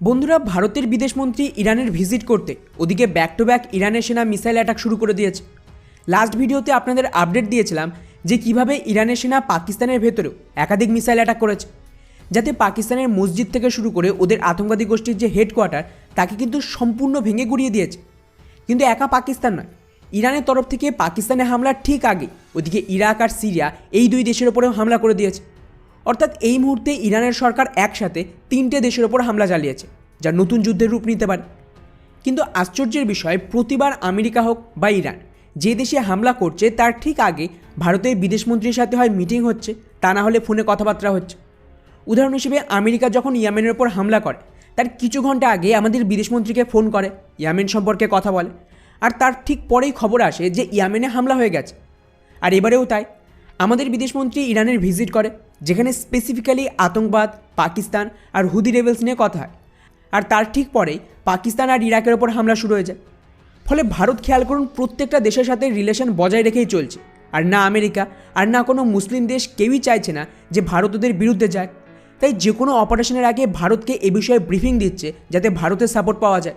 বন্ধুরা, ভারতের বিদেশমন্ত্রী ইরানের ভিজিট করতে ওদিকে ব্যাক টু ব্যাক ইরানের সেনা মিসাইল অ্যাটাক শুরু করে দিয়েছে। লাস্ট ভিডিওতে আপনাদের আপডেট দিয়েছিলাম যে কীভাবে ইরানের সেনা পাকিস্তানের ভেতরেও একাধিক মিসাইল অ্যাটাক করেছে, যাতে পাকিস্তানের মসজিদ থেকে শুরু করে ওদের আতঙ্কবাদী গোষ্ঠীর যে হেডকোয়ার্টার তাকে কিন্তু সম্পূর্ণ ভেঙে গুড়িয়ে দিয়েছে। কিন্তু একা পাকিস্তান নয়, ইরানের তরফ থেকে পাকিস্তানে হামলার ঠিক আগে ওদিকে ইরাক আর সিরিয়া এই দুই দেশের ওপরেও হামলা করে দিয়েছে। অর্থাৎ এই মুহূর্তে ইরানের সরকার একসাথে তিনটে দেশের ওপর হামলা চালিয়েছে, যা নতুন যুদ্ধের রূপ নিতে পারে। কিন্তু আশ্চর্যের বিষয়, প্রতিবার আমেরিকা হোক বা ইরান, যে দেশে হামলা করছে, তার ঠিক আগে ভারতের বিদেশমন্ত্রীর সাথে হয় মিটিং হচ্ছে, তা না হলে ফোনে কথাবার্তা হচ্ছে। উদাহরণ হিসেবে, আমেরিকা যখন ইয়ামেনের ওপর হামলা করে, তার কিছু ঘণ্টা আগে আমাদের বিদেশমন্ত্রীকে ফোন করে, ইয়ামেন সম্পর্কে কথা বলে। আর তার ঠিক পরেই খবর আসে যে, ইয়ামেনে হামলা হয়ে গেছে। আর এবারেও তাই। আমাদের বিদেশমন্ত্রী ইরানের ভিজিট করে, যেখানে স্পেসিফিক্যালি আতঙ্কবাদ, পাকিস্তান আর হুদি রেবেলস নিয়ে কথা হয়। আর তার ঠিক পরেই পাকিস্তান আর ইরাকের ওপর হামলা শুরু হয়ে যায় ফলে ভারত খেয়াল করুন, প্রত্যেকটা দেশের সাথে রিলেশন বজায় রেখেই চলছে। আর না আমেরিকা আর না কোনো মুসলিম দেশ কেউই চাইছে না যে ভারত ওদের বিরুদ্ধে যায়। তাই যে কোনো অপারেশনের আগে ভারতকে এ বিষয়ে ব্রিফিং দিচ্ছে, যাতে ভারতের সাপোর্ট পাওয়া যায়।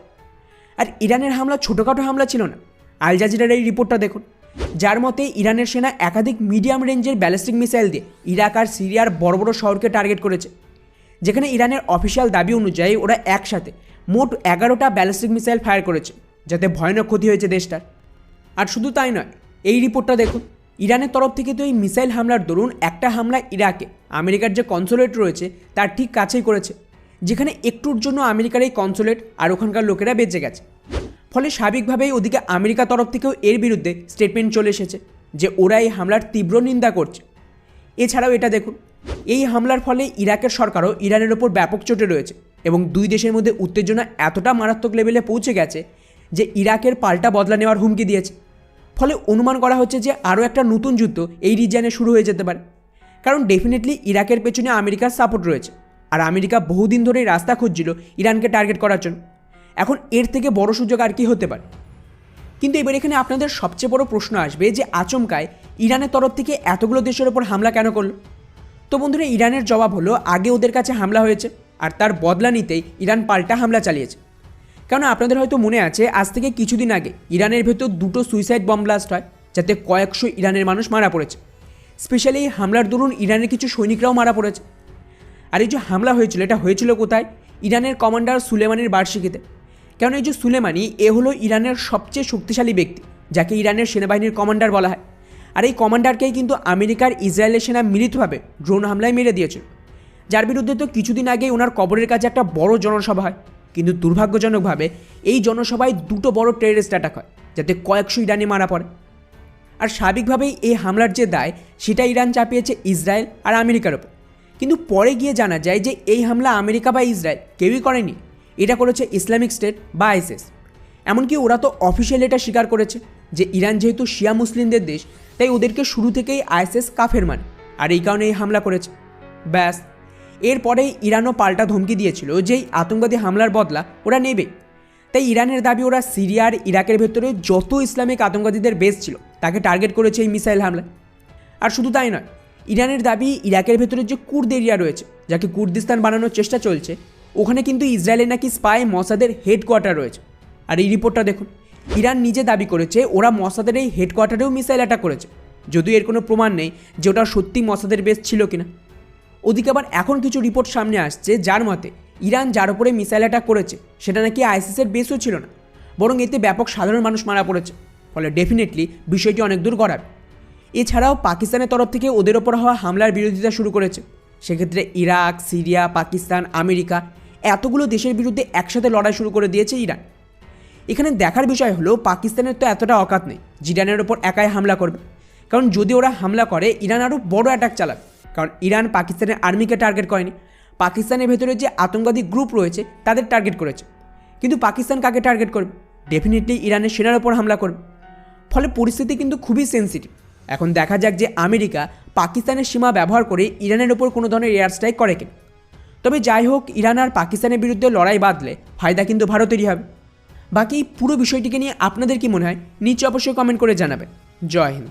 আর ইরানের হামলা ছোটোখাটো হামলা ছিল না। আল জাজিরার এই রিপোর্টটা দেখুন। যার মতে ইরানের সেনা একাধিক মিডিয়াম রেঞ্জের ব্যালিস্টিক মিসাইল দিয়ে ইরাক আর সিরিয়ার বড় বড় শহরকে টার্গেট করেছে। যেখানে ইরানের অফিসিয়াল দাবি অনুযায়ী ওরা একসাথে মোট এগারোটা ব্যালিস্টিক মিসাইল ফায়ার করেছে, যাতে ভয়ানক ক্ষতি হয়েছে দেশটার। আর শুধু তাই নয়, এই রিপোর্টটা দেখুন। ইরানের তরফ থেকে তো এই মিসাইল হামলার দরুন একটা হামলা ইরাকে, আমেরিকার যে কনসুলেট রয়েছে, তার ঠিক কাছেই করেছে, যেখানে একটুর জন্য আমেরিকার এই কনসুলেট আর ওখানকার লোকেরা বেঁচে গেছে। ফলে স্বাভাবিকভাবেই ওদিকে আমেরিকা তরফ থেকেও এর বিরুদ্ধে স্টেটমেন্ট চলে এসেছে যে ওরা এই হামলার তীব্র নিন্দা করছে। এছাড়াও এটা দেখুন, এই হামলার ফলে ইরাকের সরকারও ইরানের ওপর ব্যাপক চোটে রয়েছে এবং দুই দেশের মধ্যে উত্তেজনা এতটা মারাত্মক লেভেলে পৌঁছে গেছে যে ইরাকের পাল্টা বদলা নেওয়ার হুমকি দিয়েছে। ফলে অনুমান করা হচ্ছে যে আরও একটা নতুন যুদ্ধ এই রিজিয়নে শুরু হয়ে যেতে পারে। কারণ ডেফিনেটলি ইরাকের পেছনে আমেরিকার সাপোর্ট রয়েছে। আর আমেরিকা বহুদিন ধরেই রাস্তা খুঁজছিল ইরানকে টার্গেট করার জন্য। এখন এর থেকে বড় সুযোগ আর কি হতে পারে? কিন্তু এবার এখানে আপনাদের সবচেয়ে বড় প্রশ্ন আসবে যে আচমকায় ইরানের তরফ থেকে এতগুলো দেশের ওপর হামলা কেন করল? তো বন্ধুরা, ইরানের জবাব হলো, আগে ওদের কাছে হামলা হয়েছে আর তার বদলা নিতেই ইরান পাল্টা হামলা চালিয়েছে। কারণ আপনাদের হয়তো মনে আছে, আজ থেকে কিছুদিন আগে ইরানের ভেতর দুটো সুইসাইড বম ব্লাস্ট হয়, যাতে কয়েকশো ইরানের মানুষ মারা পড়েছে। স্পেশালি এই হামলার দরুন ইরানের কিছু সৈনিকরাও মারা পড়েছে। আর এই যে হামলা হয়েছিল, এটা হয়েছিল কোথায়? ইরানের কমান্ডার সুলেমানির বার্ষিকীতে। কারণ এই যে সুলেমানি, এ হলো ইরানের সবচেয়ে শক্তিশালী ব্যক্তি, যাকে ইরানের সেনাবাহিনীর কমান্ডার বলা হয়। আর এই কমান্ডারকেই কিন্তু আমেরিকার ইসরায়েলের সেনা মিলিতভাবে ড্রোন হামলায় মেরে দিয়েছে। যার বিরুদ্ধে তো কিছুদিন আগে ওনার কবরের কাছে একটা বড় জনসভা হয়। কিন্তু দুর্ভাগ্যজনকভাবে এই জনসভায় দুটো বড় টেররিস্ট অ্যাটাক হয়, যাতে কয়েকশো ইরানি মারা পড়ে। আর স্বাভাবিকভাবেই এই হামলার যে দায়, সেটা ইরান চাপিয়েছে ইসরায়েল আর আমেরিকার ওপর। কিন্তু পরে গিয়ে জানা যায় যে এই হামলা আমেরিকা বা ইসরায়েল কেউই করেনি। এটা করেছে ইসলামিক স্টেট বা আইসিস এমনকি ওরা তো অফিসিয়ালি এটা স্বীকার করেছে যে ইরান যেহেতু শিয়া মুসলিমদের দেশ, তাই ওদেরকে শুরু থেকেই আইএসএস কাফের মানে আর এই কারণে এই হামলা করেছে। ব্যাস। এরপরেই ইরানও পাল্টা ধমকি দিয়েছিল যে এই আতঙ্কবাদী হামলার বদলা ওরা নেবে। তাই ইরানের দাবি ওরা সিরিয়ার ইরাকের ভেতরে যত ইসলামিক আতঙ্কবাদীদের বেস ছিল, তাকে টার্গেট করেছে এই মিসাইল হামলা আর শুধু তাই নয়, ইরানের দাবি ইরাকের ভেতরে যে কুর্দ এরিয়া রয়েছে, যাকে কুর্দিস্তান বানানোর চেষ্টা চলছে ওখানে কিন্তু ইসরায়েলের নাকি স্পাই মসাদের হেডকোয়ার্টার রয়েছে। আর এই রিপোর্টটা দেখুন, ইরান নিজে দাবি করেছে ওরা মসাদের এই হেডকোয়ার্টারেও মিসাইল অ্যাটাক করেছে। যদিও এর কোনো প্রমাণ নেই যে ওটা সত্যি মসাদের বেস ছিল কিনা। ওদিকে আবার এখন কিছু রিপোর্ট সামনে আসছে যার মতে ইরান যার উপরে মিসাইল অ্যাটাক করেছে, সেটা নাকি আইসিসের বেসও ছিল না। বরং এতে ব্যাপক সাধারণ মানুষ মারা পড়েছে। ফলে ডেফিনেটলি বিষয়টি অনেক দূর গড়াবে। এছাড়াও পাকিস্তানের তরফ থেকে ওদের ওপর হওয়া হামলার বিরোধিতা শুরু করেছে। সেক্ষেত্রে ইরাক, সিরিয়া, পাকিস্তান, আমেরিকা এতগুলো দেশের বিরুদ্ধে একসাথে লড়াই শুরু করে দিয়েছে ইরান। এখানে দেখার বিষয় হলো, পাকিস্তানের তো এতটা অকাত নেই। জিরানের ওপর একাই হামলা করবে। কারণ যদি ওরা হামলা করে, ইরান আরও বড় অ্যাটাক চালাবে। কারণ ইরান পাকিস্তানের আর্মিকে টার্গেট করেনি। পাকিস্তানের ভেতরে যে আতঙ্কবাদী গ্রুপ রয়েছে, তাদের টার্গেট করেছে। কিন্তু পাকিস্তান কাকে টার্গেট করবে? ডেফিনেটলি ইরানের সেনার ওপর হামলা করবে। ফলে পরিস্থিতি কিন্তু খুবই সেন্সিটিভ এখন দেখা যাক যে আমেরিকা পাকিস্তানের সীমা ব্যবহার করে ইরানের ওপর কোনো ধরনের এয়ার স্ট্রাইক করে কিনা। তবে যাই হোক, ইরান আর পাকিস্তানের বিরুদ্ধে লড়াই বাঁধলে ফায়দা কিন্তু ভারতেরই হবে। বাকি পুরো বিষয়টিকে নিয়ে আপনাদের কি মনে হয়? নিচে অবশ্যই কমেন্ট করে জানাবেন। জয় হিন্দ।